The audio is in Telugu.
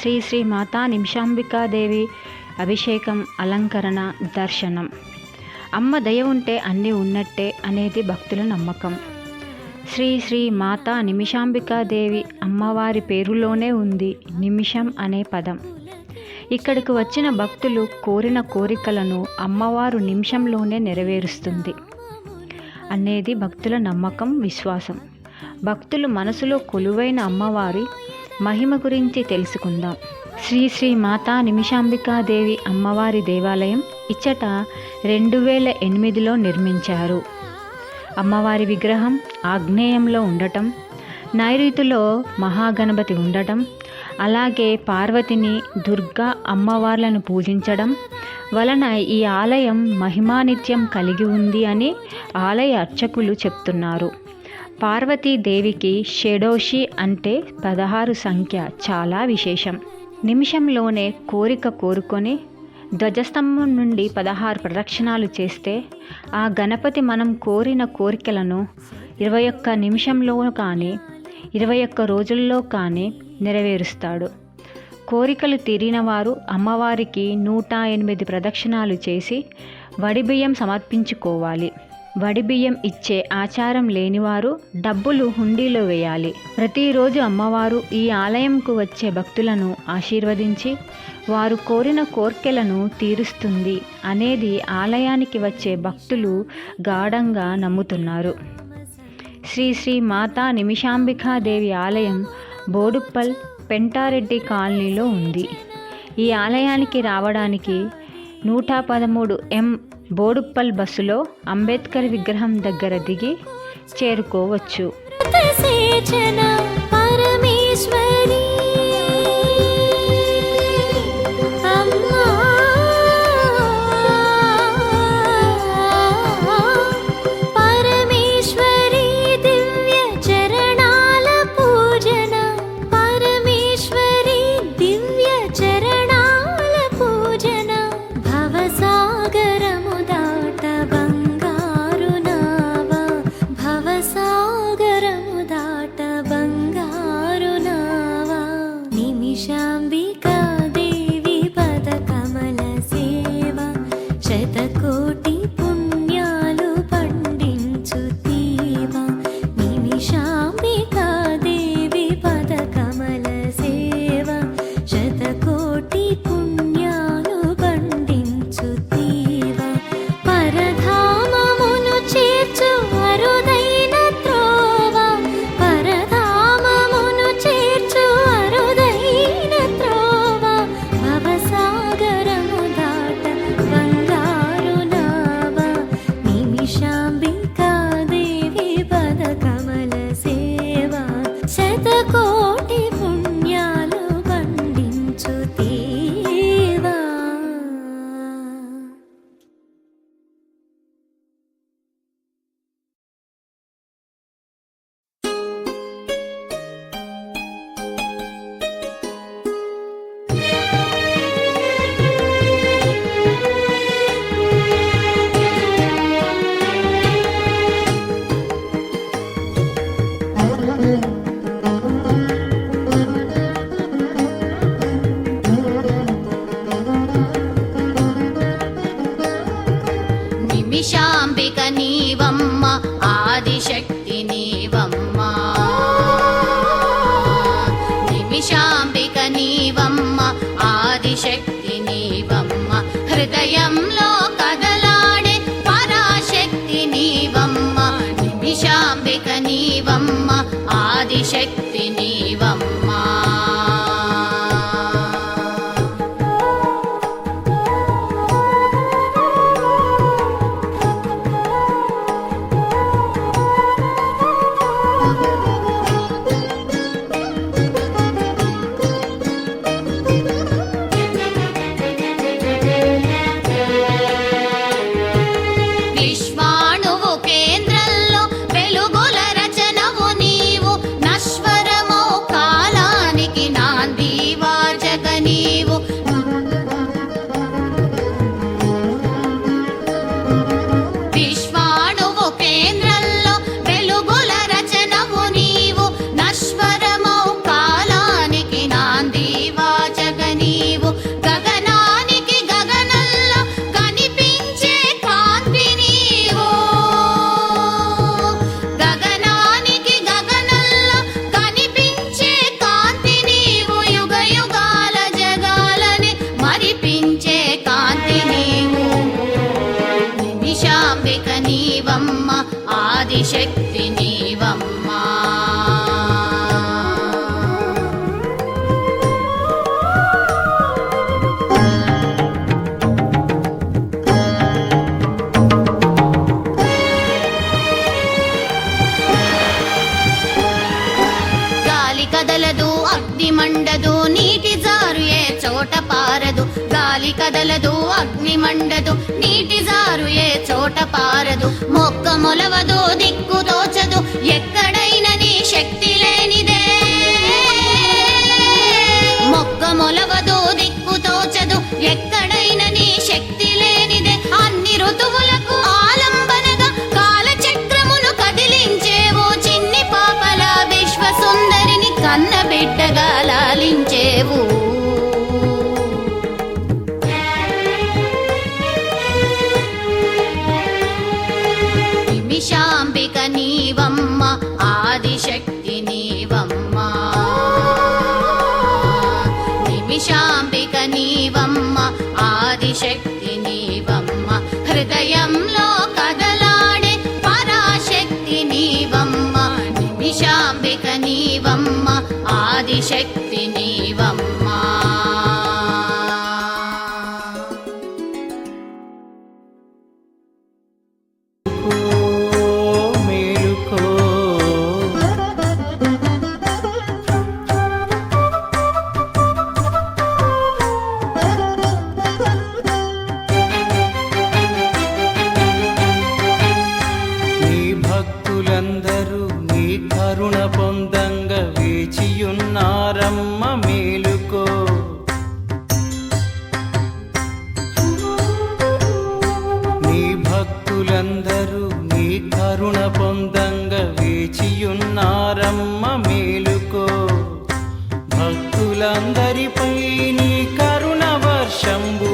శ్రీ శ్రీ మాతా నిమిషాంబికాదేవి అభిషేకం అలంకరణ దర్శనం. అమ్మ దయ ఉంటే అన్నీ ఉన్నట్టే అనేది భక్తుల నమ్మకం. శ్రీ శ్రీ మాతా నిమిషాంబికాదేవి అమ్మవారి పేరులోనే ఉంది నిమిషం అనే పదం. ఇక్కడికి వచ్చిన భక్తులు కోరిన కోరికలను అమ్మవారు నిమిషంలోనే నెరవేరుస్తుంది అనేది భక్తుల నమ్మకం విశ్వాసం. భక్తులు మనసులో కొలువైన అమ్మవారి మహిమ గురించి తెలుసుకుందాం. శ్రీ శ్రీ మాతా నిమిషాంబికాదేవి అమ్మవారి దేవాలయం ఇచ్చట రెండు వేల ఎనిమిదిలో నిర్మించారు. అమ్మవారి విగ్రహం ఆగ్నేయంలో ఉండటం నైరుతిలో మహాగణపతి ఉండటం అలాగే పార్వతిని దుర్గా అమ్మవార్లను పూజించడం వలన ఈ ఆలయం మహిమానిత్యం కలిగి ఉంది అని ఆలయ అర్చకులు చెప్తున్నారు. పార్వతీదేవికి షెడోషి అంటే పదహారు సంఖ్య చాలా విశేషం. నిమిషంలోనే కోరిక కోరుకొని ధ్వజస్తంభం నుండి పదహారు ప్రదక్షిణాలు చేస్తే ఆ గణపతి మనం కోరిన కోరికలను ఇరవై ఒక్క నిమిషంలో కానీ ఇరవై ఒక్క రోజుల్లో కానీ నెరవేరుస్తాడు. కోరికలు తీరిన వారు అమ్మవారికి నూట ఎనిమిది ప్రదక్షిణాలు చేసి వడిబియ్యం సమర్పించుకోవాలి. వడిబియ్యం ఇచ్చే ఆచారం లేనివారు డబ్బులు హుండీలో వేయాలి. ప్రతిరోజు అమ్మవారు ఈ ఆలయంకు వచ్చే భక్తులను ఆశీర్వదించి వారు కోరిన కోర్కెలను తీరుస్తుంది అనేది ఆలయానికి వచ్చే భక్తులు గాఢంగా నమ్ముతున్నారు. శ్రీ శ్రీ మాతా నిమిషాంబికాదేవి ఆలయం బోడుప్పల్ పెంటారెడ్డి కాలనీలో ఉంది. ఈ ఆలయానికి రావడానికి నూట పదమూడు ఎం బోడుప్పల్ బస్సులో అంబేద్కర్ విగ్రహం దగ్గర దిగి చేరుకోవచ్చు. കോട്ടി ఆదిశక్తి ఆదిశక్తి నీవమ్మా గాలి కదలదు అగ్ని మండదు నీటి చోట పారదు. గాలి కదలదు అగ్ని మండదు. నీటి జారు ఏ చోట పారదు. మొక్క మొలవదు దిక్కు తోచదు. ఎక్కడైనా నీ శక్తి ఆదిశక్తి నీవమ్మ. నిమిషాంబిక నీవమ్మ ఆదిశక్తి నీవమ్మ. హృదయంలో కదలాడే పరాశక్తి నీవమ్మ. నిమిషాంబిక నీవమ్మ ఆదిశక్తి కరుణ వేచియున్నారమ్మ మేలుకో. భక్తులందరిపై నీ కరుణ వర్షంబు